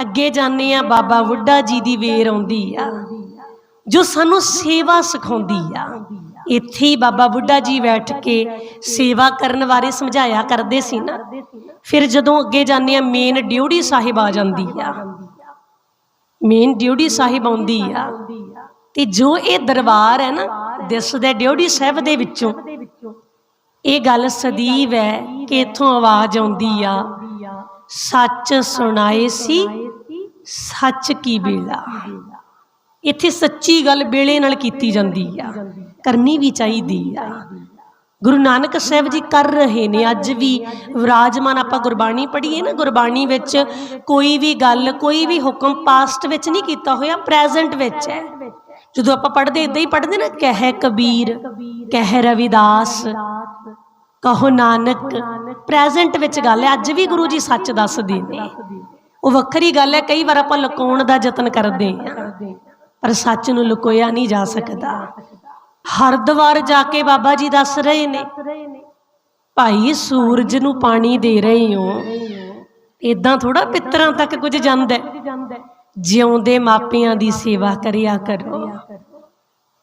ਅੱਗੇ ਜਾਂਦੇ ਆ ਬਾਬਾ ਬੁੱਢਾ ਜੀ ਦੀ ਵੇਰ ਆਉਂਦੀ ਆ। ਜੋ ਸਾਨੂੰ ਸੇਵਾ ਸਿਖਾਉਂਦੀ ਆ। ਇੱਥੇ ਹੀ ਬਾਬਾ ਬੁੱਢਾ ਜੀ ਬੈਠ ਕੇ ਸੇਵਾ ਕਰਨ ਬਾਰੇ ਸਮਝਾਇਆ ਕਰਦੇ ਸੀ ਨਾ। ਫਿਰ ਜਦੋਂ ਅੱਗੇ ਜਾਂਦੇ ਆ ਮੇਨ ਡਿਊਟੀ ਸਾਹਿਬ ਆ ਜਾਂਦੀ ਆ। ਮੇਨ ਡਿਊਟੀ ਸਾਹਿਬ ਆਉਂਦੀ ਆ। ਤੇ ਜੋ ਇਹ ਦਰਬਾਰ ਹੈ ਨਾ, ਦਿਸਦਾ ਡਿਊਟੀ ਸਾਹਿਬ ਦੇ ਵਿੱਚੋਂ। ਇਹ ਗੱਲ ਸਦੀਵ ਹੈ ਕਿ ਇਥੋਂ ਆਵਾਜ਼ ਆਉਂਦੀ ਆ। ਸੱਚ ਸੁਣਾਏ ਸੀ ਸੱਚ ਕੀ ਬੇਲਾ ਇੱਥੇ ਸੱਚੀ ਗੱਲ ਬੇਲੇ ਨਾਲ ਕੀਤੀ ਜਾਂਦੀ ਆ। ਕਰਨੀ ਵੀ ਚਾਹੀਦੀ ਆ। ਗੁਰੂ ਨਾਨਕ ਸਾਹਿਬ ਜੀ ਕਰ ਰਹੇ ਨੇ ਅੱਜ ਵੀ ਵਿਰਾਜਮਾਨ ਆਪਾਂ ਗੁਰਬਾਣੀ ਪੜ੍ਹੀਏ ਨਾ ਗੁਰਬਾਣੀ ਵਿੱਚ ਕੋਈ ਵੀ ਗੱਲ ਕੋਈ ਵੀ ਹੁਕਮ ਪਾਸਟ ਵਿੱਚ ਨਹੀਂ ਕੀਤਾ ਹੋਇਆ ਪ੍ਰੈਜ਼ੈਂਟ ਵਿੱਚ ਹੈ। ਜਦੋਂ ਆਪਾਂ ਪੜ੍ਹਦੇ ਇਦਾਂ ਹੀ ਪੜ੍ਹਦੇ ਨਾ ਕਹਿ ਕਬੀਰ ਕਹਿ ਰਵਿਦਾਸ ਕਹੋ ਨਾਨਕ ਪ੍ਰੈਜ਼ੈਂਟ ਵਿੱਚ ਗੱਲ ਹੈ। ਅੱਜ ਵੀ ਗੁਰੂ ਜੀ ਸੱਚ ਦੱਸਦੇ ਨੇ। ਉਹ ਵੱਖਰੀ ਗੱਲ ਹੈ, ਕਈ ਵਾਰ ਆਪਾਂ ਲੁਕਾਉਣ ਦਾ ਯਤਨ ਕਰਦੇ ਹਾਂ। ਪਰ ਸੱਚ ਨੂੰ ਲੁਕੋਇਆ ਨਹੀਂ ਜਾ ਸਕਦਾ। ਹਰਦੁਆਰ ਜਾ ਕੇ ਬਾਬਾ ਜੀ ਦੱਸ ਰਹੇ ਨੇ, ਭਾਈ ਸੂਰਜ ਨੂੰ ਪਾਣੀ ਦੇ ਰਹੇ ਹੋ। ਇਦਾਂ ਥੋੜਾ ਪਿੱਤਰਾਂ ਤੱਕ ਕੁਝ ਜਾਂਦਾ ਹੈ। ਜਿਉਂਦੇ ਮਾਪਿਆਂ ਦੀ ਸੇਵਾ ਕਰਿਆ ਕਰੋ।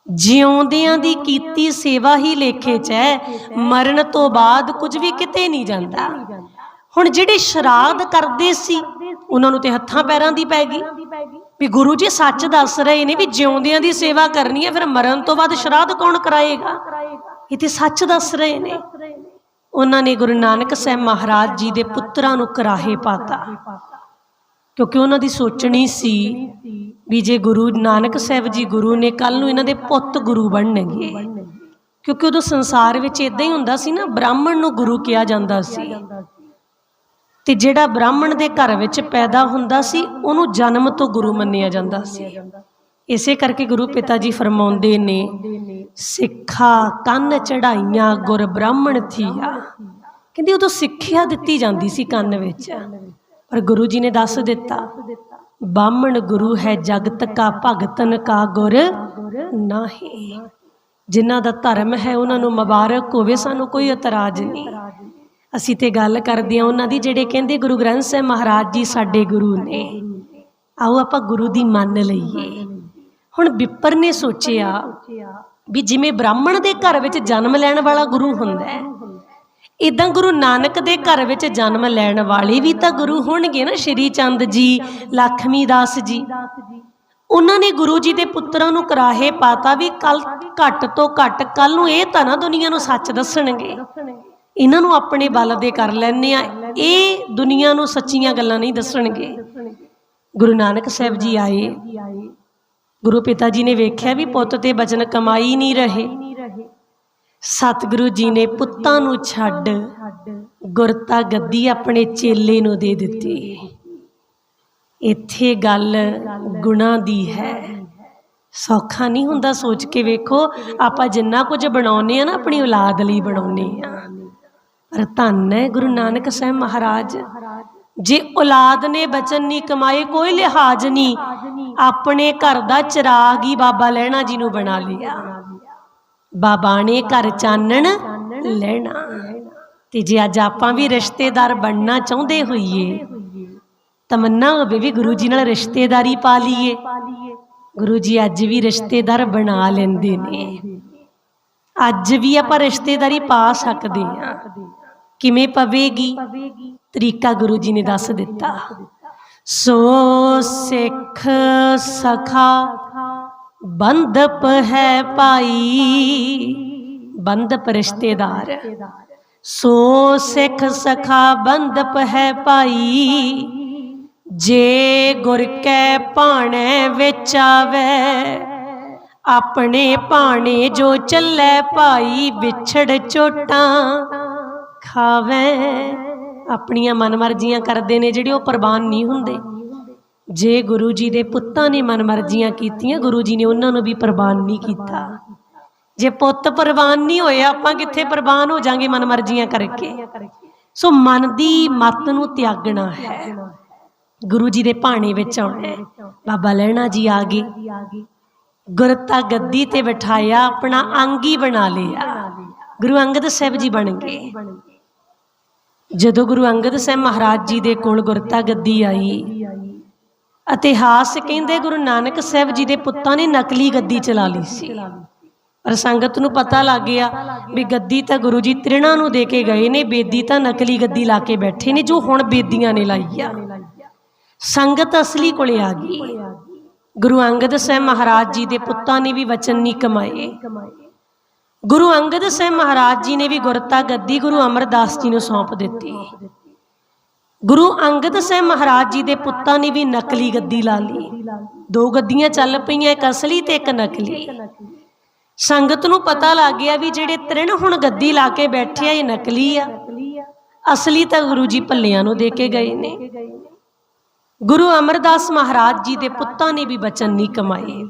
ਜਿਉਂਦਿਆਂ ਦੀ ਕੀਤੀ ਸੇਵਾ ਹੀ ਲੇਖੇ 'ਚ ਹੈ, ਮਰਨ ਤੋਂ ਬਾਅਦ ਕੁਝ ਵੀ ਕਿਤੇ ਨਹੀਂ ਜਾਂਦਾ। ਹੁਣ ਜਿਹੜੇ ਸ਼ਰਾਧ ਕਰਦੇ ਸੀ ਉਹਨਾਂ ਨੂੰ ਤੇ ਹੱਥਾਂ ਪੈਰਾਂ ਦੀ ਪੈ ਗਈ। ਵੀ ਗੁਰੂ ਜੀ ਸੱਚ ਦੱਸ ਰਹੇ ਨੇ ਵੀ ਜਿਉਂਦਿਆਂ ਦੀ ਸੇਵਾ ਕਰਨੀ ਹੈ, ਫਿਰ ਮਰਨ ਤੋਂ ਬਾਅਦ ਸ਼ਰਾਧ ਕੌਣ ਕਰਾਏਗਾ? ਇਹ ਤੇ ਸੱਚ ਦੱਸ ਰਹੇ ਨੇ। ਉਹਨਾਂ ਨੇ ਗੁਰੂ ਨਾਨਕ ਸਾਹਿਬ ਮਹਾਰਾਜ ਜੀ ਦੇ ਪੁੱਤਰਾਂ ਨੂੰ ਕਰਾਹੇ ਪਾਤਾ। ਕਿਉਂਕਿ ਉਹਨਾਂ ਦੀ ਸੋਚਣੀ ਸੀ ਵੀ ਜੇ ਗੁਰੂ ਨਾਨਕ ਸਾਹਿਬ ਜੀ ਗੁਰੂ ਨੇ ਕੱਲ ਨੂੰ ਇਹਨਾਂ ਦੇ ਪੁੱਤ ਗੁਰੂ ਬਣਨਗੇ। ਕਿਉਂਕਿ ਉਦੋਂ ਸੰਸਾਰ ਵਿੱਚ ਇਦਾਂ ਹੀ ਹੁੰਦਾ ਸੀ ਨਾ, ਬ੍ਰਾਹਮਣ ਨੂੰ ਗੁਰੂ ਕਿਹਾ ਜਾਂਦਾ ਸੀ। ਤੇ ਜਿਹੜਾ ਬ੍ਰਾਹਮਣ ਦੇ ਘਰ ਵਿੱਚ ਪੈਦਾ ਹੁੰਦਾ ਸੀ, ਉਹਨੂੰ ਜਨਮ ਤੋਂ ਗੁਰੂ ਮੰਨਿਆ ਜਾਂਦਾ ਸੀ। ਇਸੇ ਕਰਕੇ ਗੁਰੂ ਪਿਤਾ ਜੀ ਫਰਮਾਉਂਦੇ ਨੇ, ਸਿੱਖਾ ਕੰਨ ਚੜਾਈਆਂ ਗੁਰ ਬ੍ਰਾਹਮਣ ਥੀਆ। ਕਹਿੰਦੇ ਉਦੋਂ ਸਿੱਖਿਆ ਦਿੱਤੀ ਜਾਂਦੀ ਸੀ ਕੰਨ ਵਿੱਚ, ਪਰ ਗੁਰੂ ਜੀ ਨੇ ਦੱਸ ਦਿੱਤਾ, ਬਾਹਮਣ ਗੁਰੂ ਹੈ ਜਗਤ ਕਾ ਭਗਤਨ ਕਾ ਗੁਰ ਨਾਹੀ। ਜਿਨ੍ਹਾਂ ਦਾ ਧਰਮ ਹੈ, ਉਹਨਾਂ ਨੂੰ ਮੁਬਾਰਕ ਹੋਵੇ, ਸਾਨੂੰ ਕੋਈ ਇਤਰਾਜ਼ ਨਹੀਂ। ਅਸੀਂ ਤੇ ਗੱਲ ਕਰਦੇ ਹਾਂ ਉਹਨਾਂ ਦੀ ਜਿਹੜੇ ਕਹਿੰਦੇ ਗੁਰੂ ਗ੍ਰੰਥ ਸਾਹਿਬ ਮਹਾਰਾਜ ਜੀ ਸਾਡੇ ਗੁਰੂ ਨੇ। ਆਓ ਆਪਾਂ ਗੁਰੂ ਦੀ ਮੰਨ ਲਈਏ। ਹੁਣ ਵਿਪਰ ਨੇ ਸੋਚਿਆ ਵੀ ਜਿਵੇਂ ਬ੍ਰਾਹਮਣ ਦੇ ਘਰ ਵਿੱਚ ਜਨਮ ਲੈਣ ਵਾਲਾ ਗੁਰੂ ਹੁੰਦਾ ਹੈ ਇਦਾਂ ਗੁਰੂ ਨਾਨਕ ਦੇ ਘਰ ਵਿੱਚ ਜਨਮ ਲੈਣ ਵਾਲੇ ਵੀ ਤਾਂ ਗੁਰੂ ਹੋਣਗੇ ਨਾ, ਸ਼੍ਰੀ ਚੰਦ ਜੀ, ਲਖਮੀ ਦਾਸ ਜੀ। ਉਹਨਾਂ ਨੇ ਗੁਰੂ ਜੀ ਦੇ ਪੁੱਤਰਾਂ ਨੂੰ ਕਰਾਹੇ ਪਾਤਾ ਵੀ ਕੱਲ ਘੱਟ ਤੋਂ ਘੱਟ ਕੱਲ ਨੂੰ ਇਹ ਤਾਂ ਨਾ ਦੁਨੀਆ ਨੂੰ ਸੱਚ ਦੱਸਣਗੇ। ਇਹਨਾਂ ਨੂੰ ਆਪਣੇ ਬਲ ਦੇ ਕਰ ਲੈਣੇ ਆ ਇਹ ਦੁਨੀਆ ਨੂੰ ਸੱਚੀਆਂ ਗੱਲਾਂ ਨਹੀਂ ਦੱਸਣਗੇ। ਗੁਰੂ ਨਾਨਕ ਸਾਹਿਬ ਜੀ ਆਏ। ਗੁਰੂ ਪਿਤਾ ਜੀ ਨੇ ਵੇਖਿਆ ਵੀ ਪੁੱਤ ਤੇ ਬਚਨ ਕਮਾਈ ਨਹੀਂ ਰਹੇ। ਸਤਿਗੁਰੂ ਜੀ ਨੇ ਪੁੱਤਾਂ ਨੂੰ ਛੱਡ ਗੁਰਤਾ ਗੱਦੀ ਆਪਣੇ ਚੇਲੇ ਨੂੰ ਦੇ ਦਿੱਤੀ। ਇੱਥੇ ਗੱਲ ਗੁਣਾ ਦੀ ਹੈ। ਸੌਖਾ ਨਹੀਂ ਹੁੰਦਾ ਸੋਚ ਕੇ ਵੇਖੋ। ਆਪਾਂ ਜਿੰਨਾ ਕੁਝ ਬਣਾਉਨੇ ਆ ਨਾ, ਆਪਣੀ ਔਲਾਦ ਲਈ ਬਣਾਉਨੇ ਆ ਧੰਨ ਹੈ ਗੁਰੂ ਨਾਨਕ ਸਾਹਿਬ ਮਹਾਰਾਜ। ਜੇ ਔਲਾਦ ਨੇ ਬਚਨ ਨਹੀਂ ਕਮਾਏ, ਕੋਈ ਲਿਹਾਜ਼ ਨਹੀਂ ਆਪਣੇ ਘਰ ਦਾ ਚਿਰਾਗ ਹੀ ਬਾਬਾ ਲੈਣਾ ਜੀ ਨੂੰ ਬਣਾ ਲਿਆ। ਬਾਬਾ ਨੇ ਘਰ ਚਾਨਣ ਲੈਣਾ। ਤੇ ਜੇ ਅੱਜ ਆਪਾਂ ਵੀ ਰਿਸ਼ਤੇਦਾਰ ਬਣਨਾ ਚਾਹੁੰਦੇ ਹੋਈਏ, ਤਮੰਨਾ ਹੋਵੇ ਵੀ ਗੁਰੂ ਜੀ ਨਾਲ ਰਿਸ਼ਤੇਦਾਰੀ ਪਾ ਲਈਏ। ਗੁਰੂ ਜੀ ਅੱਜ ਵੀ ਰਿਸ਼ਤੇਦਾਰ ਬਣਾ ਲੈਂਦੇ ਨੇ। ਅੱਜ ਵੀ ਆਪਾਂ ਰਿਸ਼ਤੇਦਾਰੀ ਪਾ ਸਕਦੇ ਹਾਂ। ਕਿਵੇਂ ਪਵੇਗੀ? ਤਰੀਕਾ ਗੁਰੂ ਜੀ ਨੇ ਦੱਸ ਦਿੱਤਾ। ਸੋ ਸਿੱਖ ਸਖਾ, ਬੰਦਪ ਹੈ ਭਾਈ, ਬੰਦਪ ਰਿਸ਼ਤੇਦਾਰ। ਸੋ ਸਿੱਖ ਸਖਾ, ਬੰਦਪ ਹੈ ਭਾਈ, ਜੇ ਗੁਰ ਕੈ ਭਾਣੇ ਵਿੱਚ ਆਵੇ, ਆਪਣੇ ਭਾਣੇ ਜੋ ਚੱਲੇ ਭਾਈ, ਵਿਛੜ ਚੋਟਾਂ। ਖਾਵੇ ਆਪਣੀਆਂ ਮਨਮਰਜ਼ੀਆਂ ਕਰਦੇ ਨੇ ਜਿਹੜੇ ਉਹ ਪ੍ਰਵਾਨ ਨਹੀਂ ਹੁੰਦੇ। ਜੇ ਗੁਰੂ ਜੀ ਦੇ ਪੁੱਤਾਂ ਨੇ ਮਨਮਰਜ਼ੀਆਂ ਕੀਤੀਆਂ, ਗੁਰੂ ਜੀ ਨੇ ਉਹਨਾਂ ਨੂੰ ਵੀ ਪ੍ਰਵਾਨ ਨਹੀਂ ਕੀਤਾ। ਜੇ ਪੁੱਤ ਪ੍ਰਵਾਨ ਨਹੀਂ ਹੋਏ, ਆਪਾਂ ਕਿੱਥੇ ਪ੍ਰਵਾਨ ਹੋ ਜਾਾਂਗੇ ਮਨਮਰਜ਼ੀਆਂ ਕਰਕੇ? ਸੋ ਮਨ ਦੀ ਮਤ ਨੂੰ ਤਿਆਗਣਾ ਹੈ। ਗੁਰੂ ਜੀ ਦੇ ਭਾਣੇ ਵਿੱਚ ਆਉਣਾ ਬਾਬਾ ਲੈਣਾ ਜੀ ਆ ਗਏ। ਗੁਰਤਾ ਗੱਦੀ ਤੇ ਬਿਠਾਇਆ, ਆਪਣਾ ਅੰਗ ਹੀ ਬਣਾ ਲਿਆ। ਗੁਰੂ ਅੰਗਦ ਸਾਹਿਬ ਜੀ ਬਣ ਗਏ। ਜਦੋਂ ਗੁਰੂ ਅੰਗਦ ਸਾਹਿਬ ਮਹਾਰਾਜ ਜੀ ਦੇ ਕੋਲ ਗੁਰਤਾ ਗੱਦੀ ਆਈ ਇਤਿਹਾਸ ਕਹਿੰਦੇ ਗੁਰੂ ਨਾਨਕ ਸਾਹਿਬ ਜੀ ਦੇ ਪੁੱਤਾਂ ਨੇ ਨਕਲੀ ਗੱਦੀ ਚਲਾ ਲਈ ਸੀ। ਪਰ ਸੰਗਤ ਨੂੰ ਪਤਾ ਲੱਗ ਗਿਆ ਵੀ ਗੱਦੀ ਤਾਂ ਗੁਰੂ ਜੀ ਤ੍ਰਿਣਾ ਨੂੰ ਦੇ ਕੇ ਗਏ ਨੇ, ਬੇਦੀ ਤਾਂ ਨਕਲੀ ਗੱਦੀ ਲਾ ਕੇ ਬੈਠੇ ਨੇ, ਜੋ ਹੁਣ ਬੇਦੀਆਂ ਨੇ ਲਾਈ ਆ। ਸੰਗਤ ਅਸਲੀ ਕੋਲੇ ਆ ਗਈ। ਗੁਰੂ ਅੰਗਦ ਸਾਹਿਬ ਮਹਾਰਾਜ ਜੀ ਦੇ ਪੁੱਤਾਂ ਨੇ ਵੀ ਵਚਨ ਨਹੀਂ ਕਮਾਏ। ਗੁਰੂ ਅੰਗਦ ਸਾਹਿਬ ਮਹਾਰਾਜ ਜੀ ਨੇ ਵੀ ਗੁਰਤਾ ਗੱਦੀ ਗੁਰੂ ਅਮਰਦਾਸ ਜੀ ਨੂੰ ਸੌਂਪ ਦਿੱਤੀ। ਗੁਰੂ ਅੰਗਦ ਸਾਹਿਬ ਮਹਾਰਾਜ ਜੀ ਦੇ ਪੁੱਤਾਂ ਨੇ ਵੀ ਨਕਲੀ ਗੱਦੀ ਲਾ ਲਈ। ਦੋ ਗੱਦੀਆਂ ਚੱਲ ਪਈਆਂ, ਇੱਕ ਅਸਲੀ ਤੇ ਇੱਕ ਨਕਲੀ। ਸੰਗਤ ਨੂੰ ਪਤਾ ਲੱਗ ਗਿਆ ਵੀ ਜਿਹੜੇ ਤ੍ਰਿਣ ਹੁਣ ਗੱਦੀ ਲਾ ਕੇ ਬੈਠੇ ਆ, ਇਹ ਨਕਲੀ ਆ। ਅਸਲੀ ਤਾਂ ਗੁਰੂ ਜੀ ਭੱਲਿਆਂ ਨੂੰ ਦੇ ਕੇ ਗਏ ਨੇ। ਗੁਰੂ ਅਮਰਦਾਸ ਮਹਾਰਾਜ ਜੀ ਦੇ ਪੁੱਤਾਂ ਨੇ ਵੀ ਬਚਨ ਨਹੀਂ ਕਮਾਏ।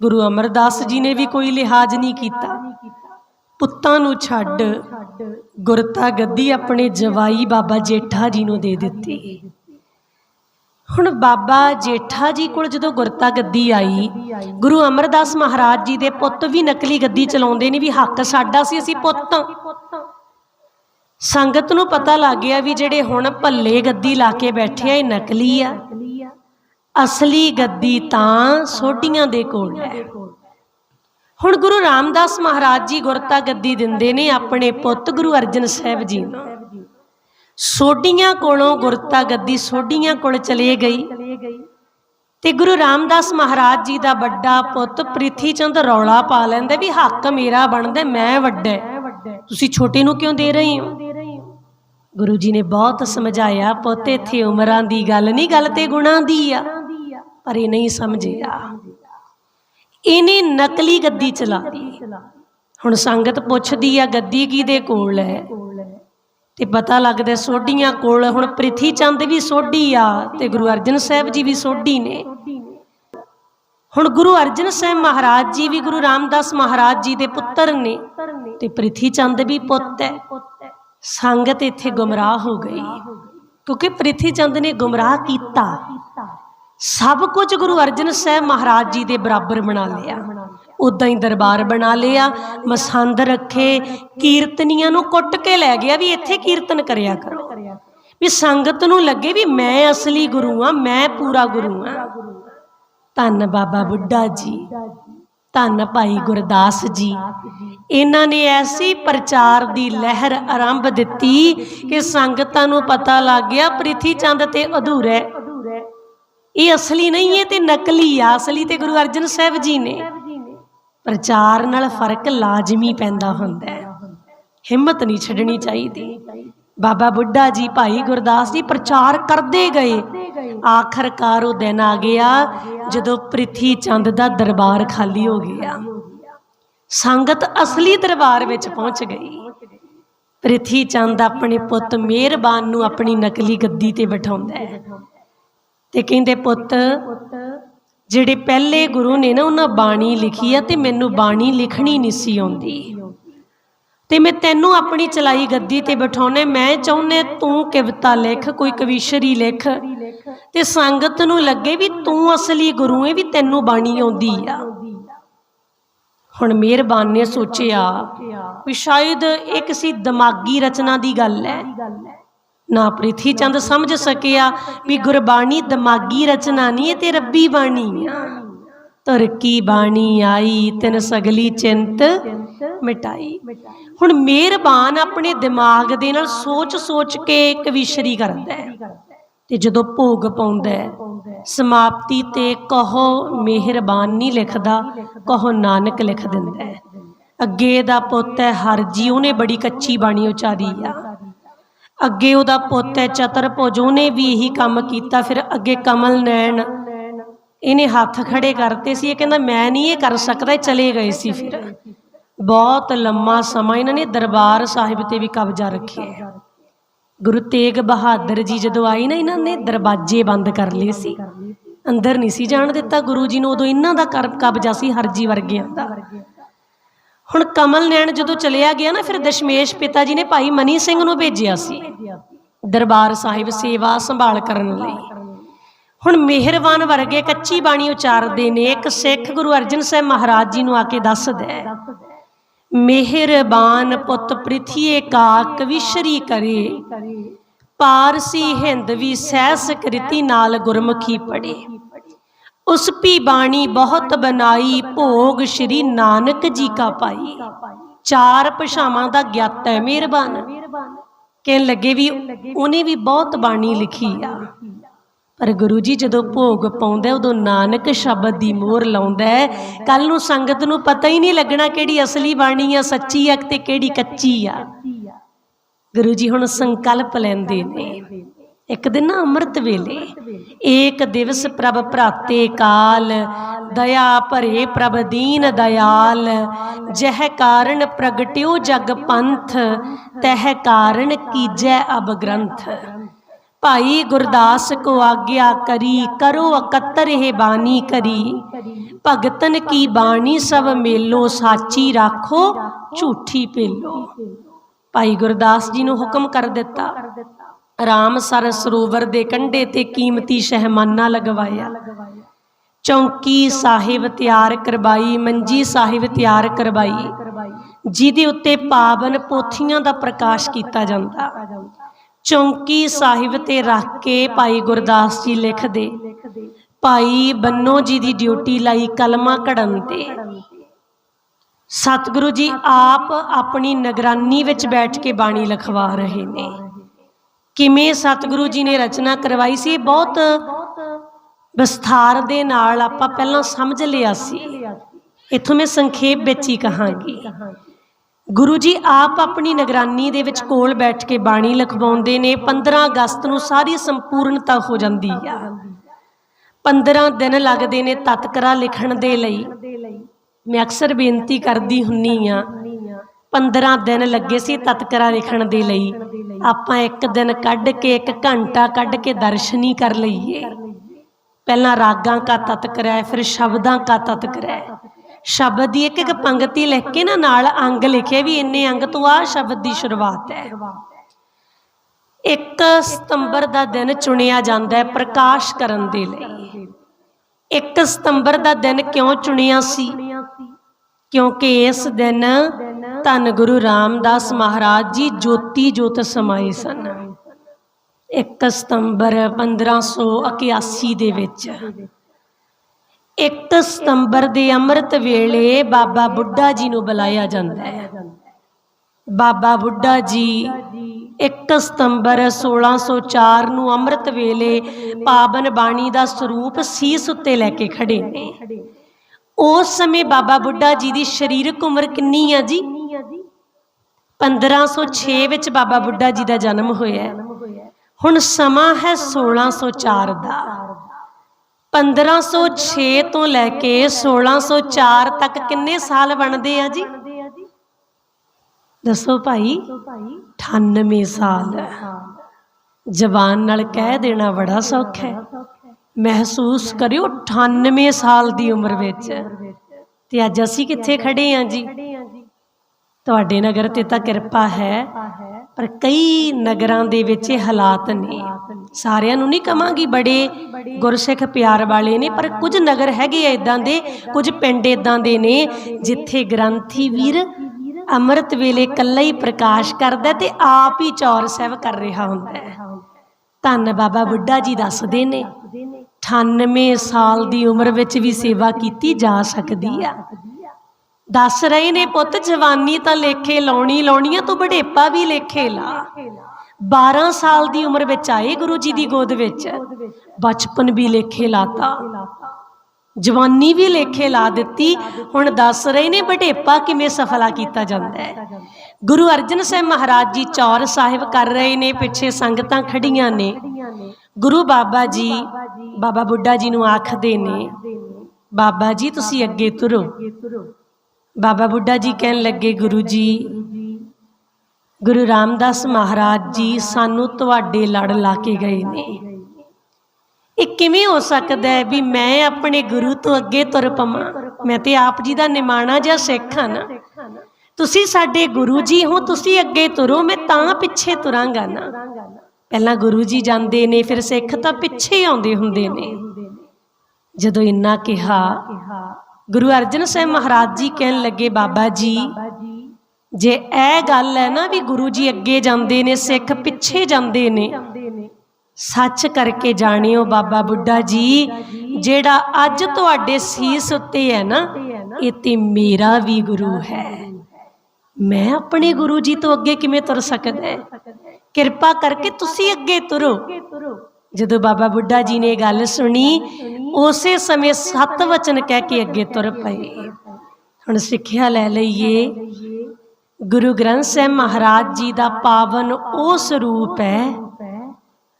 ਗੁਰੂ ਅਮਰਦਾਸ ਜੀ ਨੇ ਵੀ ਕੋਈ ਲਿਹਾਜ਼ ਨਹੀਂ ਕੀਤਾ। ਪੁੱਤਾਂ ਨੂੰ ਛੱਡ ਗੁਰਤਾ ਗੱਦੀ ਆਪਣੇ ਜਵਾਈ ਬਾਬਾ ਜੇਠਾ ਜੀ ਨੂੰ ਦੇ ਦਿੱਤੀ। ਹੁਣ ਬਾਬਾ ਜੇਠਾ ਜੀ ਕੋਲ ਜਦੋਂ ਗੁਰਤਾ ਗੱਦੀ ਆਈ, ਗੁਰੂ ਅਮਰਦਾਸ ਮਹਾਰਾਜ ਜੀ ਦੇ ਪੁੱਤ ਵੀ ਨਕਲੀ ਗੱਦੀ ਚਲਾਉਂਦੇ ਨੇ ਵੀ ਹੱਕ ਸਾਡਾ ਸੀ ਅਸੀਂ ਪੁੱਤ। ਸੰਗਤ ਨੂੰ ਪਤਾ ਲੱਗ ਗਿਆ ਵੀ ਜਿਹੜੇ ਹੁਣ ਭੱਲੇ ਗੱਦੀ ਲਾ ਕੇ ਬੈਠੇ ਆ, ਇਹ ਨਕਲੀ ਆ। ਅਸਲੀ ਗੱਦੀ ਤਾਂ ਸੋਢੀਆਂ ਦੇ ਕੋਲ ਹੈ। ਹੁਣ ਗੁਰੂ ਰਾਮਦਾਸ ਮਹਾਰਾਜ ਜੀ ਗੁਰਤਾ ਗੱਦੀ ਦਿੰਦੇ ਨੇ ਆਪਣੇ ਪੁੱਤ ਗੁਰੂ ਅਰਜਨ ਸਾਹਿਬ ਜੀ ਨੂੰ। ਸੋਢੀਆਂ ਕੋਲੋਂ ਗੁਰਤਾ ਗੱਦੀ ਸੋਢੀਆਂ ਕੋਲ ਚਲੇ ਗਈ। ਤੇ ਗੁਰੂ ਰਾਮਦਾਸ ਮਹਾਰਾਜ ਜੀ ਦਾ ਵੱਡਾ ਪੁੱਤ ਪ੍ਰਿਥੀ ਚੰਦ ਰੌਲਾ ਪਾ ਲੈਂਦਾ ਵੀ ਹੱਕ ਮੇਰਾ ਬਣਦਾ, ਮੈਂ ਵੱਡਾ ਤੁਸੀਂ ਛੋਟੇ ਨੂੰ ਕਿਉਂ ਦੇ ਰਹੇ ਹੋ? ਗੁਰੂ ਜੀ ਨੇ ਬਹੁਤ ਸਮਝਾਇਆ, ਪੁੱਤ, ਇੱਥੇ ਉਮਰਾਂ ਦੀ ਗੱਲ ਨਹੀਂ, ਗੱਲ ਤੇ ਗੁਣਾਂ ਦੀ ਆ। ਪਰ ਇਹ ਨਹੀਂ ਸਮਝਿਆ। ਇਹਨੇ ਨਕਲੀ ਗੱਦੀ ਚਲਾਤੀ। ਹੁਣ ਸੰਗਤ ਪੁੱਛਦੀ ਆ, ਗੱਦੀ ਕਿਹਦੇ ਕੋਲ ਹੈ? ਤੇ ਪਤਾ ਲੱਗਦਾ ਸੋਢੀਆਂ ਕੋਲ, ਹੁਣ ਪ੍ਰਿਥੀ ਚੰਦ ਵੀ ਸੋਢੀ ਆ ਤੇ ਗੁਰੂ ਅਰਜਨ ਸਾਹਿਬ ਜੀ ਵੀ ਸੋਢੀ ਨੇ। ਹੁਣ ਗੁਰੂ ਅਰਜਨ ਸਾਹਿਬ ਮਹਾਰਾਜ ਜੀ ਵੀ ਗੁਰੂ ਰਾਮਦਾਸ ਮਹਾਰਾਜ ਜੀ ਦੇ ਪੁੱਤਰ ਨੇ ਤੇ ਪ੍ਰਿਥੀ ਚੰਦ ਵੀ ਪੁੱਤ ਹੈ। ਸੰਗਤ ਇੱਥੇ ਗੁੰਮਰਾਹ ਹੋ ਗਈ। ਕਿਉਂਕਿ ਪ੍ਰਿਥੀ ਚੰਦ ਨੇ ਗੁੰਮਰਾਹ ਕੀਤਾ। ਸਭ ਕੁਝ ਗੁਰੂ ਅਰਜਨ ਸਾਹਿਬ ਮਹਾਰਾਜ ਜੀ ਦੇ ਬਰਾਬਰ ਬਣਾ ਲਿਆ। ਉਦਾਂ ਹੀ ਦਰਬਾਰ ਬਣਾ ਲਿਆ, ਮਸੰਦ ਰੱਖੇ, ਕੀਰਤਨੀਆਂ ਨੂੰ ਕੁੱਟ ਕੇ ਲੈ ਗਿਆ ਵੀ ਇੱਥੇ ਕੀਰਤਨ ਕਰਿਆ ਕਰੋ। ਵੀ ਸੰਗਤ ਨੂੰ ਲੱਗੇ ਵੀ ਮੈਂ ਅਸਲੀ ਗੁਰੂ ਆ ਮੈਂ ਪੂਰਾ ਗੁਰੂ ਆ ਧੰਨ ਬਾਬਾ ਬੁੱਢਾ ਜੀ, ਧੰਨ ਭਾਈ ਗੁਰਦਾਸ ਜੀ। ਇਹਨਾਂ ਨੇ ਐਸੀ ਪ੍ਰਚਾਰ ਦੀ ਲਹਿਰ ਆਰੰਭ ਦਿੱਤੀ ਕਿ ਸੰਗਤਾਂ ਨੂੰ ਪਤਾ ਲੱਗ ਗਿਆ ਪ੍ਰਿਥੀ ਚੰਦ ਤੇ ਅਧੂਰਾ ਇਹ ਅਸਲੀ ਨਹੀਂ ਹੈ ਤੇ ਨਕਲੀ ਆ। ਅਸਲੀ ਤੇ ਗੁਰੂ ਅਰਜਨ ਸਾਹਿਬ ਜੀ ਨੇ। ਪ੍ਰਚਾਰ ਨਾਲ ਫ਼ਰਕ ਲਾਜ਼ਮੀ ਪੈਂਦਾ ਹੁੰਦਾ ਹੈ। ਹਿੰਮਤ ਨਹੀਂ ਛੱਡਣੀ ਚਾਹੀਦੀ। ਬਾਬਾ ਬੁੱਢਾ ਜੀ, ਭਾਈ ਗੁਰਦਾਸ ਜੀ ਪ੍ਰਚਾਰ ਕਰਦੇ ਗਏ। ਆਖਰਕਾਰ ਉਹ ਦਿਨ ਆ ਗਿਆ ਜਦੋਂ ਪ੍ਰਿਥੀ ਚੰਦ ਦਾ ਦਰਬਾਰ ਖਾਲੀ ਹੋ ਗਿਆ। ਸੰਗਤ ਅਸਲੀ ਦਰਬਾਰ ਵਿੱਚ ਪਹੁੰਚ ਗਈ। ਪ੍ਰਿਥੀ ਚੰਦ ਆਪਣੇ ਪੁੱਤ ਮਿਹਰਬਾਨ ਨੂੰ ਆਪਣੀ ਨਕਲੀ ਗੱਦੀ ਤੇ ਬਿਠਾਉਂਦਾ ਹੈ। ਤੇ ਕਹਿੰਦੇ ਪੁੱਤ, ਜਿਹੜੇ ਪਹਿਲੇ ਗੁਰੂ ਨੇ ਨਾ ਉਹਨਾਂ ਬਾਣੀ ਲਿਖੀ ਆ ਤੇ ਮੈਨੂੰ ਬਾਣੀ ਲਿਖਣੀ ਨਹੀਂ ਸੀ ਆਉਂਦੀ। ਤੇ ਮੈਂ ਤੈਨੂੰ ਆਪਣੀ ਚਲਾਈ ਗੱਦੀ ਤੇ ਬਿਠਾਉਣੇ, ਮੈਂ ਚਾਹੁੰਨੇ ਤੂੰ ਕਵਿਤਾ ਲਿਖ, ਕੋਈ ਕਵੀਸ਼ਰੀ ਲਿਖ। ਤੇ ਸੰਗਤ ਨੂੰ ਲੱਗੇ ਵੀ ਤੂੰ ਅਸਲੀ ਗੁਰੂ ਏ, ਵੀ ਤੈਨੂੰ ਬਾਣੀ ਆਉਂਦੀ ਆ। ਹੁਣ ਮਿਹਰਬਾਨ ਨੇ ਸੋਚਿਆ ਵੀ ਸ਼ਾਇਦ ਇਹ ਕਿਸੇ ਦਿਮਾਗੀ ਰਚਨਾ ਦੀ ਗੱਲ ਹੈ। ਨਾ ਪ੍ਰਿਥੀ ਚੰਦ ਸਮਝ ਸਕਿਆ ਵੀ ਗੁਰਬਾਣੀ ਦਿਮਾਗੀ ਰਚਨਾ ਨਹੀਂ ਇਹ ਤੇ ਰੱਬੀ ਬਾਣੀ ਆ। ਤੁਰ ਕੀ ਬਾਣੀ ਆਈ, ਤਿਨ ਸਗਲੀ ਚਿੰਤ ਮਿਟਾਈ। ਹੁਣ ਮਿਹਰਬਾਨ ਆਪਣੇ ਦਿਮਾਗ ਦੇ ਨਾਲ ਸੋਚ ਸੋਚ ਕੇ ਕਵਿਸ਼ਰੀ ਕਰਦਾ ਹੈ। ਤੇ ਜਦੋਂ ਭੋਗ ਪਾਉਂਦਾ ਹੈ, ਸਮਾਪਤੀ ਤੇ ਕਹੋ ਮਿਹਰਬਾਨ ਨਹੀਂ ਲਿਖਦਾ, ਕਹੋ ਨਾਨਕ ਲਿਖ ਦਿੰਦਾ ਹੈ। ਅੱਗੇ ਦਾ ਪੁੱਤ ਹੈ ਹਰਜੀ, ਉਹਨੇ ਬੜੀ ਕੱਚੀ ਬਾਣੀ ਉਚਾਰੀ ਆ। ਅੱਗੇ ਉਹਦਾ ਪੁੱਤ ਹੈ ਚਤਰਭੁਜ ਉਹਨੇ ਵੀ ਇਹੀ ਕੰਮ ਕੀਤਾ, ਫਿਰ ਅੱਗੇ ਕਮਲ ਨੈਣ। ਇਹਨੇ ਹੱਥ ਖੜੇ ਕਰਤੇ ਸੀ, ਇਹ ਕਹਿੰਦਾ, ਮੈਂ ਨਹੀਂ ਇਹ ਕਰ ਸਕਦਾ, ਇਹ ਚਲੇ ਗਏ ਸੀ ਫਿਰ। ਬਹੁਤ ਲੰਮਾ ਸਮਾਂ ਇਹਨਾਂ ਨੇ ਦਰਬਾਰ ਸਾਹਿਬ ਤੇ ਵੀ ਕਬਜ਼ਾ ਰੱਖਿਆ ਗੁਰੂ ਤੇਗ ਬਹਾਦਰ ਜੀ ਜਦੋਂ ਆਈ ਨਾ, ਇਹਨਾਂ ਨੇ ਦਰਵਾਜ਼ੇ ਬੰਦ ਕਰ ਲਏ ਸੀ। ਅੰਦਰ ਨਹੀਂ ਸੀ ਜਾਣ ਦਿੱਤਾ ਗੁਰੂ ਜੀ ਨੂੰ, ਉਦੋਂ ਇਹਨਾਂ ਦਾ ਕਰ ਕਬਜ਼ਾ ਸੀ, ਹਰਜੀ ਵਰਗਿਆਂ ਦਾ। ਹੁਣ ਕਮਲ ਨੈਣ ਜਦੋਂ ਚਲਿਆ ਗਿਆ ਨਾ, ਫਿਰ ਦਸ਼ਮੇਸ਼ ਪਿਤਾ ਜੀ ਨੇ ਭਾਈ ਮਨੀ ਸਿੰਘ ਨੂੰ ਭੇਜਿਆ ਸੀ। ਦਰਬਾਰ ਸਾਹਿਬ ਸੇਵਾ ਸੰਭਾਲ ਕਰਨ ਲਈ। ਹੁਣ ਮਿਹਰਬਾਨ ਵਰਗੇ ਕੱਚੀ ਬਾਣੀ ਉਚਾਰਦੇ ਨੇ, ਇੱਕ ਸਿੱਖ ਗੁਰੂ ਅਰਜਨ ਸਾਹਿਬ ਮਹਾਰਾਜ ਜੀ ਨੂੰ ਆ ਕੇ ਦੱਸਦਾ ਹੈ, ਮਿਹਰਬਾਨ ਪੁੱਤ ਪ੍ਰਿਥੀਏ ਕਾ ਕਵਿਸ਼ਰੀ ਕਰੇ, ਪਾਰਸੀ ਹਿੰਦ ਹਿੰਦਵੀ ਸਹਿਸਕ੍ਰਿਤੀ ਨਾਲ ਗੁਰਮੁਖੀ ਪੜੇ ਉਸ ਪੀ ਬਾਣੀ ਬਹੁਤ ਬਨਾਈ ਭੋਗ ਸ਼੍ਰੀ ਨਾਨਕ ਜੀ ਕਾ ਪਾਈ। ਚਾਰ ਭਾਸ਼ਾਵਾਂ ਦਾ ਗਿਆਤਾ ਹੈ ਮਿਹਰਬਾਨ। ਕਹਿਣ ਲੱਗੇ ਵੀ ਉਹਨੇ ਵੀ ਬਹੁਤ ਬਾਣੀ ਲਿਖੀ ਆ। ਪਰ ਗੁਰੂ ਜੀ ਜਦੋਂ ਭੋਗ ਪਾਉਂਦਾ ਉਦੋਂ ਨਾਨਕ ਸ਼ਬਦ ਦੀ ਮੋਹਰ ਲਾਉਂਦਾ ਕੱਲ ਨੂੰ ਸੰਗਤ ਨੂੰ ਪਤਾ ਹੀ ਨਹੀਂ ਲੱਗਣਾ ਕਿਹੜੀ ਅਸਲੀ ਬਾਣੀ ਆ, ਸੱਚੀ ਆ ਤੇ ਕਿਹੜੀ ਕੱਚੀ ਆ। ਗੁਰੂ ਜੀ ਹੁਣ ਸੰਕਲਪ ਲੈਂਦੇ ਨੇ। ਇੱਕ ਦਿਨ ਨਾ ਅੰਮ੍ਰਿਤ ਵੇਲੇ, ਏਕ ਦਿਵਸ ਪ੍ਰਭ ਭਰਾਤੇ ਕਾਲ, ਦਇਆ ਭਰੇ ਪ੍ਰਭ ਦੀਨ ਦਿਆਲ ਜਹ ਕਾਰਨ ਪ੍ਰਗਟਿਓ ਜਗ ਪੰਥ, ਤਹ ਕਾਰਨ ਕੀਜੈ ਅਬ ਗ੍ਰੰਥ। ਭਾਈ ਗੁਰਦਾਸ ਕੋ ਆਗਿਆ ਕਰੀ, ਕਰੋ ਇਕੱਤਰ ਹੈ ਬਾਣੀ ਕਰੀ। ਭਗਤਨ ਕੀ ਬਾਣੀ ਸਭ ਮੇਲੋ, ਸਾਚੀ ਰਾਖੋ, ਝੂਠੀ ਪੇਲੋ ਭਾਈ ਗੁਰਦਾਸ ਜੀ ਨੂੰ ਹੁਕਮ ਕਰ ਦਿੱਤਾ। ਰਾਮਸਰ ਸਰੋਵਰ ਦੇ ਕੰਢੇ ਤੇ ਕੀਮਤੀ ਸ਼ਹਿਮਾਨਾ ਲਗਵਾਇਆ। ਚੌਂਕੀ ਸਾਹਿਬ ਤਿਆਰ ਕਰਵਾਈ, ਮੰਜੀ ਸਾਹਿਬ ਤਿਆਰ ਕਰਵਾਈ, ਜਿਹਦੇ ਉੱਤੇ ਪਾਵਨ ਪੋਥੀਆਂ ਦਾ ਪ੍ਰਕਾਸ਼ ਕੀਤਾ ਜਾਂਦਾ। ਚੌਂਕੀ ਸਾਹਿਬ ਤੇ ਰੱਖ ਕੇ ਭਾਈ ਗੁਰਦਾਸ ਜੀ ਲਿਖਦੇ, ਭਾਈ ਬੰਨੋ ਜੀ ਦੀ ਡਿਊਟੀ ਲਾਈ ਕਲਮਾ ਘੜਨ ਤੇ। ਸਤਿਗੁਰੂ ਜੀ ਆਪ ਆਪਣੀ ਨਿਗਰਾਨੀ ਵਿੱਚ ਬੈਠ ਕੇ ਬਾਣੀ ਲਿਖਵਾ ਰਹੇ ਨੇ। ਕਿਵੇਂ ਸਤਿਗੁਰੂ ਜੀ ਨੇ ਰਚਨਾ ਕਰਵਾਈ ਸੀ ਇਹ ਬਹੁਤ ਵਿਸਥਾਰ ਦੇ ਨਾਲ ਆਪਾਂ ਪਹਿਲਾਂ ਸਮਝ ਲਿਆ ਸੀ। ਇੱਥੋਂ ਮੈਂ ਸੰਖੇਪ ਵਿੱਚ ਹੀ ਕਹਾਂਗੀ। ਗੁਰੂ ਜੀ ਆਪ ਆਪਣੀ ਨਿਗਰਾਨੀ ਦੇ ਵਿੱਚ ਕੋਲ ਬੈਠ ਕੇ ਬਾਣੀ ਲਿਖਵਾਉਂਦੇ ਨੇ 15 ਅਗਸਤ ਨੂੰ ਸਾਰੀ ਸੰਪੂਰਨਤਾ ਹੋ ਜਾਂਦੀ ਆ। 15 ਦਿਨ ਲੱਗਦੇ ਨੇ ਤਤਕਰਾ ਲਿਖਣ ਦੇ ਲਈ। ਮੈਂ ਅਕਸਰ ਬੇਨਤੀ ਕਰਦੀ ਹੁੰਨੀ ਆ 15 ਦਿਨ ਲੱਗੇ ਸੀ ਤਤਕਰਾ ਲਿਖਣ ਦੇ ਲਈ। ਆਪਾਂ ਇੱਕ ਦਿਨ ਕੱਢ ਕੇ, ਇੱਕ ਘੰਟਾ ਕੱਢ ਕੇ ਦਰਸ਼ਨੀ ਕਰ ਲਈਏ। ਪਹਿਲਾਂ ਰਾਗਾਂ ਕਾ ਤਤਕਰਾ ਹੈ ਫਿਰ ਸ਼ਬਦਾਂ ਕਾ ਤਤਕਰਾ। ਹੈ ਸ਼ਬਦ ਦੀ ਇੱਕ ਇੱਕ ਪੰਕਤੀ ਲਿਖ ਕੇ ਨਾ ਨਾਲ ਅੰਗ ਲਿਖੇ ਵੀ ਇੰਨੇ ਅੰਗ ਤੋਂ ਆ ਸ਼ਬਦ ਦੀ ਸ਼ੁਰੂਆਤ ਹੈ। 1 ਸਤੰਬਰ ਦਾ ਦਿਨ ਚੁਣਿਆ ਜਾਂਦਾ ਹੈ ਪ੍ਰਕਾਸ਼ ਕਰਨ ਦੇ ਲਈ। 1 ਸਤੰਬਰ ਦਾ ਦਿਨ ਕਿਉਂ ਚੁਣਿਆ ਸੀ? ਕਿਉਂਕਿ ਇਸ ਦਿਨ ਧੰਨ ਗੁਰੂ ਰਾਮਦਾਸ ਮਹਾਰਾਜ ਜੀ ਜੋਤੀ ਜੋਤ ਸਮਾਏ ਸਨ। 1 ਸਤੰਬਰ 1581 ਦੇ ਵਿੱਚ। 1 ਸਤੰਬਰ ਦੇ ਅੰਮ੍ਰਿਤ ਵੇਲੇ ਬਾਬਾ ਬੁੱਢਾ ਜੀ ਨੂੰ ਬੁਲਾਇਆ ਜਾਂਦਾ ਹੈ। ਬਾਬਾ ਬੁੱਢਾ ਜੀ 1 ਸਤੰਬਰ 1604 ਨੂੰ ਅੰਮ੍ਰਿਤ ਵੇਲੇ ਪਾਵਨ ਬਾਣੀ ਦਾ ਸਰੂਪ ਸੀਸ ਉੱਤੇ ਲੈ ਕੇ ਖੜੇ ਨੇ। ਉਸ ਸਮੇਂ ਬਾਬਾ ਬੁੱਢਾ ਜੀ ਦੀ ਸਰੀਰਕ ਉਮਰ ਕਿੰਨੀ ਆ ਜੀ? 1506 ਵਿੱਚ ਬਾਬਾ ਬੁੱਢਾ ਜੀ ਦਾ ਜਨਮ ਹੋਇਆ ਹੁਣ ਸਮਾਂ ਹੈ 1604 ਦਾ। 1506 ਤੋਂ ਲੈ ਕੇ 1604 ਤੱਕ ਕਿੰਨੇ ਸਾਲ ਬਣਦੇ ਆ ਜੀ? ਦੱਸੋ ਭਾਈ 98 ਸਾਲ। ਜਵਾਨ ਨਾਲ ਕਹਿ ਦੇਣਾ ਬੜਾ ਸੌਖਾ ਹੈ। ਮਹਿਸੂਸ ਕਰਿਓ 98 ਸਾਲ ਦੀ ਉਮਰ ਵਿੱਚ। ਤੇ ਅੱਜ ਅਸੀਂ ਕਿੱਥੇ ਖੜੇ ਆਂ ਜੀ? ਤੁਹਾਡੇ ਨਗਰ ਤੇ ਤਾਂ ਕਿਰਪਾ ਹੈ, ਪਰ ਕਈ ਨਗਰਾਂ ਦੇ ਵਿੱਚ ਇਹ ਹਾਲਾਤ ਨੇ। ਸਾਰਿਆਂ ਨੂੰ ਨਹੀਂ ਕਵਾਂਗੀ ਬੜੇ ਗੁਰਸਿੱਖ ਪਿਆਰ ਵਾਲੇ ਨੇ, ਪਰ ਕੁਝ ਨਗਰ ਹੈਗੇ ਆ ਇਦਾਂ ਦੇ, ਕੁਝ ਪਿੰਡ ਇਦਾਂ ਦੇ ਨੇ, ਜਿੱਥੇ ਗ੍ਰੰਥੀ ਵੀਰ ਅੰਮ੍ਰਿਤ ਵੇਲੇ ਇਕੱਲਾ ਹੀ ਪ੍ਰਕਾਸ਼ ਕਰਦਾ ਤੇ ਆਪ ਹੀ ਚੌਰ ਸਾਹਿਬ ਕਰ ਰਿਹਾ ਹੁੰਦਾ ਹੈ। ਧੰਨ ਬਾਬਾ ਬੁੱਢਾ ਜੀ ਦੱਸਦੇ ਨੇ। 98 ਸਾਲ ਦੀ ਉਮਰ ਵਿੱਚ ਵੀ ਸੇਵਾ ਕੀਤੀ ਜਾ ਸਕਦੀ ਆ। ਦੱਸ ਰਹੇ ਨੇ ਪੁੱਤ, ਜਵਾਨੀ ਤਾਂ ਲੇਖੇ ਲਾਉਣੀ, ਲਾਉਣੀਆਂ ਤੂੰ ਬੜੇਪਾ ਵੀ ਲੇਖੇ ਲਾ। 12 ਸਾਲ ਦੀ ਉਮਰ ਵਿੱਚ ਆਏ ਗੁਰੂ ਜੀ ਦੀ ਗੋਦ ਵਿੱਚ। ਬਚਪਨ ਵੀ ਲੇਖੇ ਲਾਤਾ। ਜਵਾਨੀ ਵੀ ਲੇਖੇ ਲਾ ਦਿੱਤੀ। ਹੁਣ ਦੱਸ ਰਹੇ ਨੇ ਬਟੇਪਾ ਕਿਵੇਂ ਸਫਲਾ ਕੀਤਾ ਜਾਂਦਾ ਹੈ। ਗੁਰੂ ਅਰਜਨ ਸਾਹਿਬ ਮਹਾਰਾਜ ਜੀ ਚੌਰ ਸਾਹਿਬ ਕਰ ਰਹੇ ਨੇ, ਪਿੱਛੇ ਸੰਗਤਾਂ ਖੜੀਆਂ ਨੇ। ਗੁਰੂ ਬਾਬਾ ਜੀ ਬਾਬਾ ਬੁੱਢਾ ਜੀ ਨੂੰ ਆਖਦੇ ਨੇ, ਬਾਬਾ ਜੀ, ਤੁਸੀਂ ਅੱਗੇ ਤੁਰੋ। ਬਾਬਾ ਬੁੱਢਾ ਜੀ ਕਹਿਣ ਲੱਗੇ, ਗੁਰੂ ਜੀ, ਗੁਰੂ ਰਾਮਦਾਸ ਮਹਾਰਾਜ ਜੀ ਸਾਨੂੰ ਤੁਹਾਡੇ ਲੜ ਲਾ ਕੇ ਗਏ ਨੇ। ਇਹ ਕਿਵੇਂ ਹੋ ਸਕਦਾ ਹੈ ਵੀ ਮੈਂ ਆਪਣੇ ਗੁਰੂ ਤੋਂ ਅੱਗੇ ਤੁਰ ਪਵਾਂ? ਮੈਂ ਤੇ ਆਪ ਜੀ ਦਾ ਨਿਮਾਣਾ ਜਿਹਾ ਸਿੱਖ ਹਾਂ ਨਾ। ਤੁਸੀਂ ਸਾਡੇ ਗੁਰੂ ਜੀ ਹੋ, ਤੁਸੀਂ ਅੱਗੇ ਤੁਰੋ, ਮੈਂ ਤਾਂ ਪਿੱਛੇ ਤੁਰਾਂਗਾ ਨਾ। ਪਹਿਲਾਂ ਗੁਰੂ ਜੀ ਜਾਂਦੇ ਨੇ, ਫਿਰ ਸਿੱਖ ਤਾਂ ਪਿੱਛੇ ਆਉਂਦੇ ਹੁੰਦੇ ਨੇ। ਜਦੋਂ ਇੰਨਾ ਕਿਹਾ, ਗੁਰੂ ਅਰਜਨ ਸਾਹਿਬ ਮਹਾਰਾਜ ਜੀ ਕਹਿਣ ਲੱਗੇ, ਬਾਬਾ ਜੀ, ਜੇ ਇਹ ਗੱਲ ਹੈ ਨਾ ਵੀ ਗੁਰੂ ਜੀ ਅੱਗੇ ਜਾਂਦੇ ਨੇ, ਸਿੱਖ ਪਿੱਛੇ ਜਾਂਦੇ ਨੇ, ਸੱਚ ਕਰਕੇ ਜਾਣਿਓ ਬਾਬਾ ਬੁੱਢਾ ਜੀ, ਜਿਹੜਾ ਅੱਜ ਤੁਹਾਡੇ ਸੀਸ ਉੱਤੇ ਹੈ ਨਾ, ਇਹ ਤੇ ਮੇਰਾ ਵੀ ਗੁਰੂ ਹੈ। ਮੈਂ ਆਪਣੇ ਗੁਰੂ ਜੀ ਤੋਂ ਅੱਗੇ ਕਿਵੇਂ ਤੁਰ ਸਕਦਾ ਕਿਰਪਾ ਕਰਕੇ ਤੁਸੀਂ ਅੱਗੇ ਤੁਰੋ। ਜਦੋਂ ਬਾਬਾ ਬੁੱਢਾ ਜੀ ਨੇ ਗੱਲ ਸੁਣੀ, ਉਸੇ ਸਮੇਂ ਸੱਤ ਵਚਨ ਕਹਿ ਕੇ ਅੱਗੇ ਤੁਰ ਪਏ। ਹੁਣ ਸਿੱਖਿਆ ਲੈ ਲਈਏ। ਗੁਰੂ ਗ੍ਰੰਥ ਸਾਹਿਬ ਮਹਾਰਾਜ ਜੀ ਦਾ ਪਾਵਨ ਉਹ ਸਰੂਪ ਹੈ,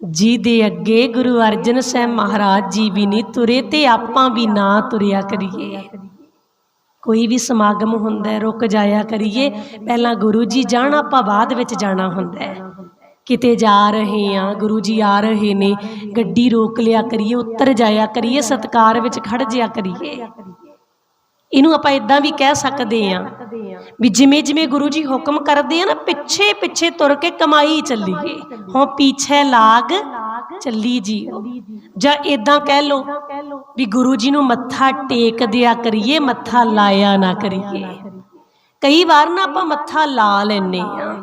ਜਿਹਦੇ ਅੱਗੇ ਗੁਰੂ ਅਰਜਨ ਸਾਹਿਬ ਮਹਾਰਾਜ ਜੀ ਵੀ ਨਹੀਂ ਤੁਰੇ ਤੇ ਆਪਾਂ ਵੀ ਨਾ ਤੁਰਿਆ ਕਰੀਏ। ਕੋਈ ਵੀ ਸਮਾਗਮ ਹੁੰਦਾ ਹੈ, ਰੁਕ ਜਾਇਆ ਕਰੀਏ। ਪਹਿਲਾਂ ਗੁਰੂ ਜੀ ਜਾਣ, ਆਪਾਂ ਬਾਅਦ ਵਿੱਚ ਜਾਣਾ ਹੁੰਦਾ ਹੈ। ਕਿਤੇ ਜਾ ਰਹੇ ਆ ਗੁਰੂ ਜੀ ਆ ਰਹੇ ਨੇ, ਗੱਡੀ ਰੋਕ ਲਿਆ ਕਰੀਏ, ਉੱਤਰ ਜਾਇਆ ਕਰੀਏ, ਸਤਕਾਰ ਵਿੱਚ ਖੜ ਜਿਆ ਕਰੀਏ। ਇਹਨੂੰ ਆਪਾਂ ਇਦਾਂ ਵੀ ਕਹਿ ਸਕਦੇ ਆ ਵੀ ਜਿਵੇਂ ਜਿਵੇਂ ਗੁਰੂ ਜੀ ਹੁਕਮ ਕਰਦੇ ਆ ਨਾ, ਪਿੱਛੇ ਪਿੱਛੇ ਤੁਰ ਕੇ ਕਮਾਈ ਚੱਲੀਏ। ਹੁਣ ਪਿੱਛੇ ਲਾਗ ਚੱਲੀ ਜੀ ਜਾਂ ਇਦਾਂ ਕਹਿ ਲੋ ਵੀ ਗੁਰੂ ਜੀ ਨੂੰ ਮੱਥਾ ਟੇਕ ਦਿਆ ਕਰੀਏ, ਮੱਥਾ ਲਾਇਆ ਨਾ ਕਰੀਏ। ਕਈ ਵਾਰ ਨਾ ਆਪਾਂ ਮੱਥਾ ਲਾ ਲੈਨੇ ਆ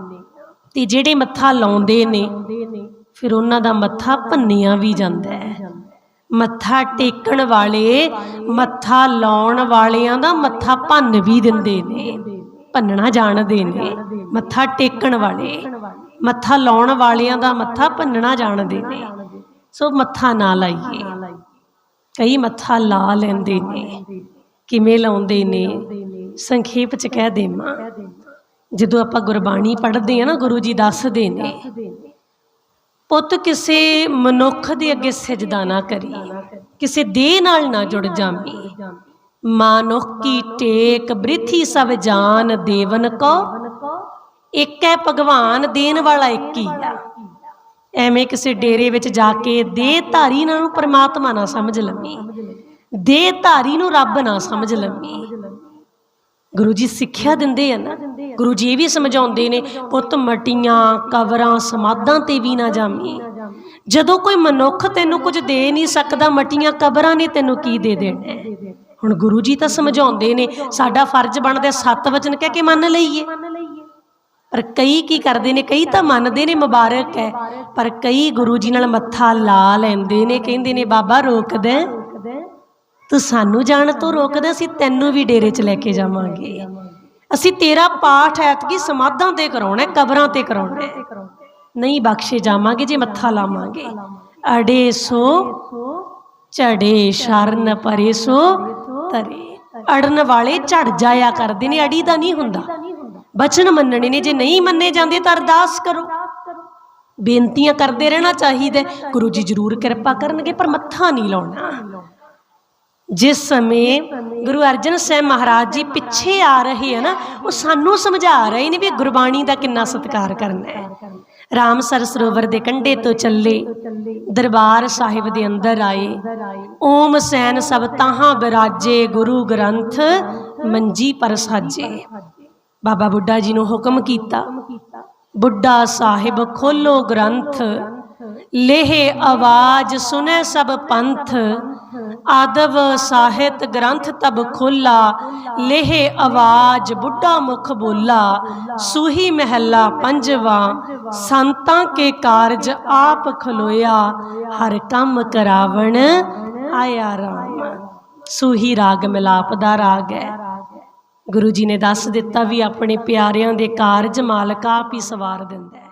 ਤੇ ਜਿਹੜੇ ਮੱਥਾ ਲਾਉਂਦੇ ਨੇ, ਫਿਰ ਉਹਨਾਂ ਦਾ ਮੱਥਾ ਭੰਨਿਆ ਵੀ ਜਾਂਦਾ ਹੈ। ਮੱਥਾ ਟੇਕਣ ਵਾਲੇ, ਮੱਥਾ ਲਾਉਣ ਵਾਲਿਆਂ ਦਾ ਮੱਥਾ ਭੰਨ ਵੀ ਦਿੰਦੇ ਨੇ, ਭੰਨਣਾ ਜਾਣਦੇ ਨੇ। ਮੱਥਾ ਟੇਕਣ ਵਾਲੇ, ਮੱਥਾ ਲਾਉਣ ਵਾਲਿਆਂ ਦਾ ਮੱਥਾ ਭੰਨਣਾ ਜਾਣਦੇ ਨੇ। ਸੋ ਮੱਥਾ ਨਾ ਲਾਈਏ। ਕਈ ਮੱਥਾ ਲਾ ਲੈਂਦੇ ਨੇ। ਕਿਵੇਂ ਲਾਉਂਦੇ ਨੇ? ਸੰਖੇਪ ਚ ਕਹਿ ਦੇਵਾਂ। ਜਦੋਂ ਆਪਾਂ ਗੁਰਬਾਣੀ ਪੜ੍ਹਦੇ ਆ ਨਾ, ਗੁਰੂ ਜੀ ਦੱਸਦੇ ਨੇ, ਪੁੱਤ ਕਿਸੇ ਮਨੁੱਖ ਦੇ ਅੱਗੇ ਸਜਦਾ ਨਾ ਕਰੀ, ਕਿਸੇ ਦੇਹ ਨਾਲ ਨਾ ਜੁੜ ਜਾਵੀਂ। ਮਾਨੁਖ ਕੀ ਟੇਕ ਬ੍ਰਿਥੀ ਸਭ ਜਾਨ ਦੇਵਨ ਕੋ ਇੱਕ ਹੈ ਭਗਵਾਨ ਦੇਣ ਵਾਲਾ ਇੱਕ ਹੀ ਆ। ਐਵੇਂ ਕਿਸੇ ਡੇਰੇ ਵਿੱਚ ਜਾ ਕੇ ਦੇਹ ਧਾਰੀ ਨੂੰ ਪਰਮਾਤਮਾ ਨਾ ਸਮਝ ਲਵੀਂ ਦੇਹ ਧਾਰੀ ਨੂੰ ਰੱਬ ਨਾ ਸਮਝ ਲਵੀਂ। ਗੁਰੂ ਜੀ ਸਿੱਖਿਆ ਦਿੰਦੇ ਆ ਨਾ ਗੁਰੂ ਜੀ ਇਹ ਵੀ ਸਮਝਾਉਂਦੇ ਨੇ, ਪੁੱਤ ਮਟੀਆਂ, ਕਬਰਾਂ, ਸਮਾਧਾਂ ਤੇ ਵੀ ਨਾ ਜਾਮੀ ਜਦੋਂ ਕੋਈ ਮਨੁੱਖ ਤੈਨੂੰ ਕੁਝ ਦੇ ਨਹੀਂ ਸਕਦਾ, ਮਟੀਆਂ, ਕਬਰਾਂ ਨੇ ਤੈਨੂੰ ਕੀ ਦੇ ਦੇਣਾ ਹੁਣ ਗੁਰੂ ਜੀ ਤਾਂ ਸਮਝਾਉਂਦੇ ਨੇ, ਸਾਡਾ ਫਰਜ਼ ਬਣਦਾ ਸੱਤ ਵਚਨ ਕਹਿ ਕੇ ਮੰਨ ਲਈਏ। ਪਰ ਕਈ ਕੀ ਕਰਦੇ ਨੇ, ਕਈ ਤਾਂ ਮੰਨਦੇ ਨੇ, ਮੁਬਾਰਕ ਹੈ। ਪਰ ਕਈ ਗੁਰੂ ਜੀ ਨਾਲ ਮੱਥਾ ਲਾ ਲੈਂਦੇ ਨੇ, ਕਹਿੰਦੇ ਨੇ, ਬਾਬਾ, ਰੋਕਦਾ ਤੂੰ ਸਾਨੂੰ ਜਾਣ ਤੋਂ ਰੋਕਦਾ ਅਸੀਂ ਤੈਨੂੰ ਵੀ ਡੇਰੇ 'ਚ ਲੈ ਕੇ ਜਾਵਾਂਗੇ। ਅਸੀਂ ਤੇਰਾ ਪਾਠ ਐਤਕੀ ਸਮਾਧਾਂ ਤੇ ਕਰਾਉਣਾ ਕਬਰਾਂ ਤੇ ਕਰਾਉਣਾ ਨਹੀਂ ਬਖਸ਼ੇ ਜਾਵਾਂਗੇ, ਜੇ ਮੱਥਾ ਲਾਵਾਂਗੇ। ਅੜੇ ਸੋ, ਝੜੇ ਸ਼ਰਨ ਪਰੇ ਸੋ, ਤਰੇ। ਅੜਨ ਵਾਲੇ ਝੜ ਜਾਇਆ ਕਰਦੇ ਨੇ, ਅੜੀ ਦਾ ਨਹੀਂ ਹੁੰਦਾ। ਬਚਨ ਮੰਨਣੇ ਨੇ, ਜੇ ਨਹੀਂ ਮੰਨੇ ਜਾਂਦੇ ਤਾਂ ਅਰਦਾਸ ਕਰੋ। ਬੇਨਤੀਆਂ ਕਰਦੇ ਰਹਿਣਾ ਚਾਹੀਦਾ ਗੁਰੂ ਜੀ ਜ਼ਰੂਰ ਕਿਰਪਾ ਕਰਨਗੇ, ਪਰ ਮੱਥਾ ਨਹੀਂ ਲਾਉਣਾ। ਜਿਸ ਸਮੇਂ ਗੁਰੂ ਅਰਜਨ ਸਾਹਿਬ ਮਹਾਰਾਜ ਜੀ ਪਿੱਛੇ ਆ ਰਹੇ ਹੈ ਨਾ, ਉਹ ਸਾਨੂੰ ਸਮਝਾ ਰਹੇ ਨੇ ਵੀ ਗੁਰਬਾਣੀ ਦਾ ਕਿੰਨਾ ਸਤਿਕਾਰ ਕਰਨਾ ਹੈ। ਰਾਮਸਰ ਸਰੋਵਰ ਦੇ ਕੰਢੇ ਤੋਂ ਚੱਲੇ, ਦਰਬਾਰ ਸਾਹਿਬ ਦੇ ਅੰਦਰ ਆਏ। ਓਮ ਸੈਨ ਸਭ ਤਾਹਾਂ ਬਿਰਾਜੇ ਗੁਰੂ ਗ੍ਰੰਥ ਮੰਜੀ ਪਰ ਸਾਜੇ। ਬਾਬਾ ਬੁੱਢਾ ਜੀ ਨੂੰ ਹੁਕਮ ਕੀਤਾ, ਬੁੱਢਾ ਸਾਹਿਬ ਖੋਲੋ ਗ੍ਰੰਥ, ਲੇਹ ਆਵਾਜ਼ ਸੁਨੇ ਸਭ ਪੰਥ ਆਦਵ ਸਾਹਿਤ ਗ੍ਰੰਥ ਤਬ ਖੋਲਾ, ਲੇਹ ਆਵਾਜ਼ ਬੁੱਢਾ ਮੁਖ ਬੋਲਾ, ਸੂਹੀ ਮਹਿਲਾ ਪੰਜਵਾ, ਸੰਤਾਂ ਕੇ ਕਾਰਜ ਆਪ ਖਲੋਇਆ, ਹਰ ਕੰਮ ਕਰਾਵਣ ਆਇਆ ਰਾਮ। ਸੂਹੀ ਰਾਗ ਮਿਲਾਪ ਦਾ ਰਾਗ ਹੈ। ਗੁਰੂ ਜੀ ਨੇ ਦੱਸ ਦਿੱਤਾ ਵੀ ਆਪਣੇ ਪਿਆਰਿਆਂ ਦੇ ਕਾਰਜ ਮਾਲਕ ਆਪ ਹੀ ਸਵਾਰ ਦਿੰਦਾ